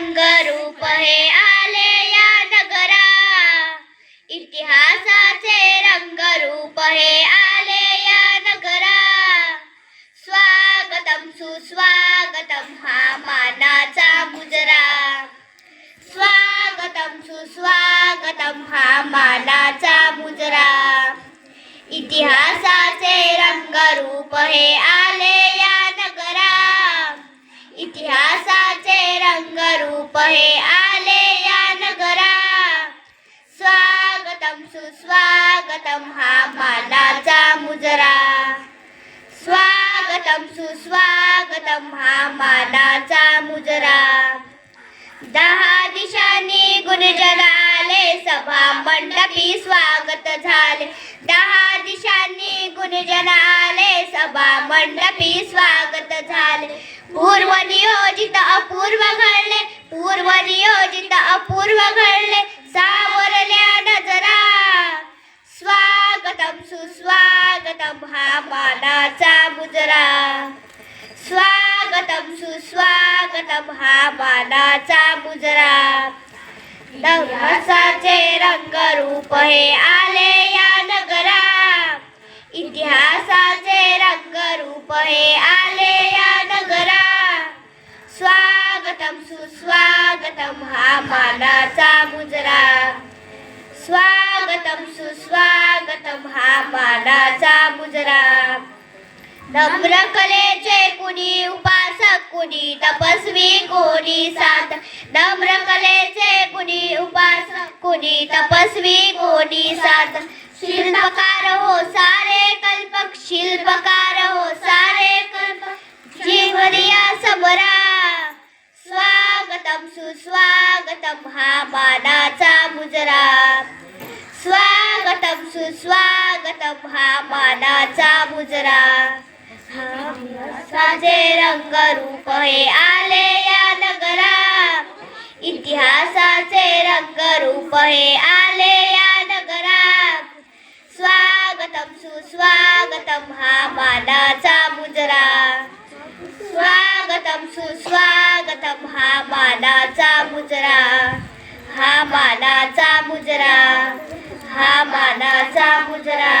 रंगरूप हे आले या नगरा इतिहासाचे रंगरूप हे आले या नगरा स्वागतम सुस्वागतम हा मानाचा मुजरा. स्वागतम सुस्वागतम हा मानाचा मुजरा. इतिहासाचे रंगरूप हे आले या नगरा इतिहासाचे रंग रूप हे आले या नगरा. स्वागतम सुस्वागतम हा मानाचा मुजरा. स्वागतम सुस्वागतम हा मानाचा मुजरा. दहा दिशांनी गुरुजन आले सभा मंडपी स्वागत झाले. दहा दिशांनी गुरुजन आले सभा मंडपी स्वागत झाले. पूर्व नियोजित अपूर्व घडले नियोजित अपूर्व घडले सावरल्या नजरा. स्वागतम सुस्वागतम हा मानाचा मुजरा. स्वागतम सुस्वागतम हा मानाचा मुजरा. नवसाचे रंगरूप हे आले या नगरा. इतिहासाचे रंगरूप हे आले या नगरा. स्वागतम सुस्वागतम स्वागतम हा मानाचा मुजरा. स्वागतम सुस्वागतम हा मानाचा मुजरा. नम्र कलेचे कुणी उपासक कुणी तपस्वी कोणी साध. नम्र कलेचे कुणी उपासक कुणी तपस्वी कोणी साध. शिल्पकार हो सारे कल्पक शिल्पकार हो सारे कल्पक जीवनिया समरा स्वागतम सुस्वागतम हा मानाचा मुजरा. स्वागतम सुस्वागतम हा मानाचा मुजरा. साजे रंगरूप हे आले या नगरा. इतिहासाचे रंगरूप हे आले या नगरा. स्वागतम सुस्वागतम हा मुजरा हा मानाचा मुजरा हा मानाचा मुजरा